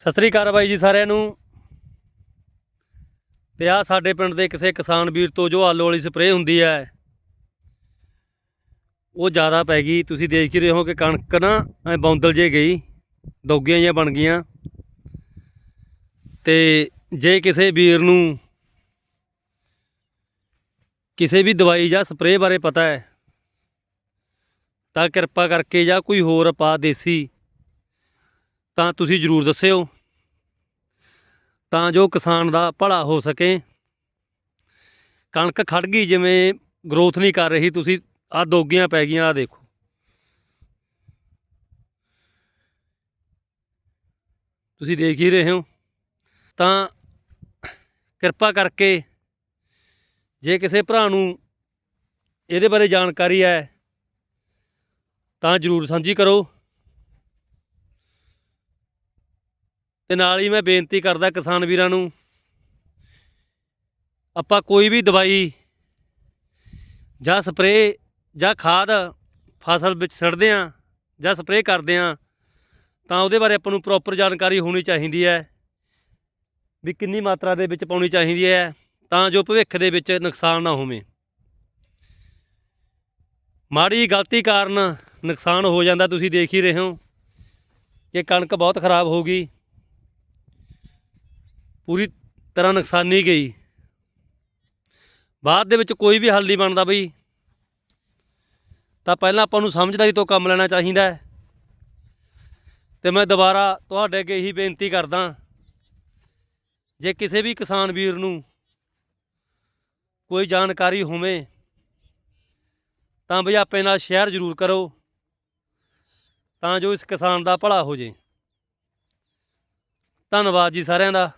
ਸਤਿ ਸ੍ਰੀ ਅਕਾਲ ਬਾਈ ਜੀ ਸਾਰਿਆਂ ਨੂੰ। ਤੇ ਆ ਸਾਡੇ ਪਿੰਡ ਦੇ ਕਿਸੇ ਕਿਸਾਨ ਵੀਰ ਤੋਂ ਜੋ ਆਲੂ ਵਾਲੀ ਸਪਰੇਅ ਹੁੰਦੀ ਹੈ, ਉਹ ਜ਼ਿਆਦਾ ਪੈ ਗਈ। ਤੁਸੀਂ ਦੇਖ ਹੀ ਰਹੇ ਹੋ ਕਿ ਕਣਕ ਨਾ ਐ ਬੌਂਦਲ ਜੇ ਗਈ, ਦੋਗੀਆਂ ਜਿਹੀਆਂ ਬਣ ਗਈਆਂ। ਤੇ ਜੇ ਕਿਸੇ ਵੀਰ ਨੂੰ ਕਿਸੇ ਵੀ ਦਵਾਈ ਜਾਂ ਸਪਰੇਅ ਬਾਰੇ ਪਤਾ ਹੈ, ਤਾਂ ਕਿਰਪਾ ਕਰਕੇ ਜਾਂ ਕੋਈ ਹੋਰ ਪਾ ਦੇਸੀ ਤਾਂ ਤੁਸੀਂ ਜਰੂਰ ਦੱਸਿਓ ਤਾਂ ਜੋ ਕਿਸਾਨ ਦਾ ਭਲਾ ਹੋ ਸਕੇ। ਕਣਕ ਖੜ ਗਈ ਜਿਵੇਂ ਗਰੋਥ ਨਹੀਂ ਕਰ ਰਹੀ, ਤੁਸੀਂ ਆ ਦੋਗੀਆਂ ਪੈ ਗਈਆਂ ਆ ਦੇਖੋ। ਤੁਸੀਂ ਦੇਖ ਹੀ ਰਹੇ ਹੋ। ਤਾਂ ਕਿਰਪਾ ਕਰਕੇ ਜੇ ਕਿਸੇ ਭਰਾ ਨੂੰ ਇਹਦੇ ਬਾਰੇ ਜਾਣਕਾਰੀ ਹੈ, ਤਾਂ ਜਰੂਰ ਸਾਂਝੀ ਕਰੋ। ਤੇ ਨਾਲ ਹੀ ਮੈਂ ਬੇਨਤੀ ਕਰਦਾ ਕਿਸਾਨ ਵੀਰਾਂ ਨੂੰ, ਆਪਾਂ ਕੋਈ ਵੀ ਦਵਾਈ ਜਾਂ ਸਪਰੇਅ ਜਾਂ ਖਾਦ ਫਸਲ ਵਿੱਚ ਛੱਡਦੇ ਆ ਜਾਂ ਸਪਰੇਅ ਕਰਦੇ ਆ ਤਾਂ ਉਹਦੇ ਬਾਰੇ ਆਪਾਂ ਨੂੰ ਪ੍ਰੋਪਰ ਜਾਣਕਾਰੀ ਹੋਣੀ ਚਾਹੀਦੀ ਹੈ, ਵੀ ਕਿੰਨੀ ਮਾਤਰਾ ਦੇ ਵਿੱਚ ਪਾਉਣੀ ਚਾਹੀਦੀ ਹੈ, ਤਾਂ ਜੋ ਭਵਿੱਖ ਦੇ ਵਿੱਚ ਨੁਕਸਾਨ ਨਾ ਹੋਵੇ। ਮਾੜੀ ਗਲਤੀ ਕਾਰਨ ਨੁਕਸਾਨ ਹੋ ਜਾਂਦਾ, ਤੁਸੀਂ ਦੇਖ ਹੀ ਰਹੇ ਹੋ, ਕਿ ਕਣਕ ਬਹੁਤ ਖਰਾਬ ਹੋ ਗਈ। ਪੂਰੀ ਤਰ੍ਹਾਂ ਨੁਕਸਾਨੀ ਗਈ। ਬਾਅਦ ਦੇ ਵਿੱਚ ਕੋਈ ਵੀ ਹੱਲ ਨਹੀਂ ਬਣਦਾ ਬਈ। ਤਾਂ ਪਹਿਲਾਂ ਆਪਾਂ ਨੂੰ ਸਮਝਦਾਰੀ ਤੋਂ ਕੰਮ ਲੈਣਾ ਚਾਹੀਦਾ ਹੈ। ਤੇ ਮੈਂ ਦੁਬਾਰਾ ਤੁਹਾਡੇ ਅੱਗੇ ਇਹੀ ਬੇਨਤੀ ਕਰਦਾ ਜੇ ਕਿਸੇ ਵੀ ਕਿਸਾਨ ਵੀਰ ਨੂੰ ਕੋਈ ਜਾਣਕਾਰੀ ਹੋਵੇ, ਤਾਂ ਬਈ ਆਪੇ ਨਾਲ ਸ਼ੇਅਰ ਜ਼ਰੂਰ ਕਰੋ, ਤਾਂ ਜੋ ਇਸ ਕਿਸਾਨ ਦਾ ਭਲਾ ਹੋ ਜੇ। ਧੰਨਵਾਦ ਜੀ ਸਾਰਿਆਂ ਦਾ।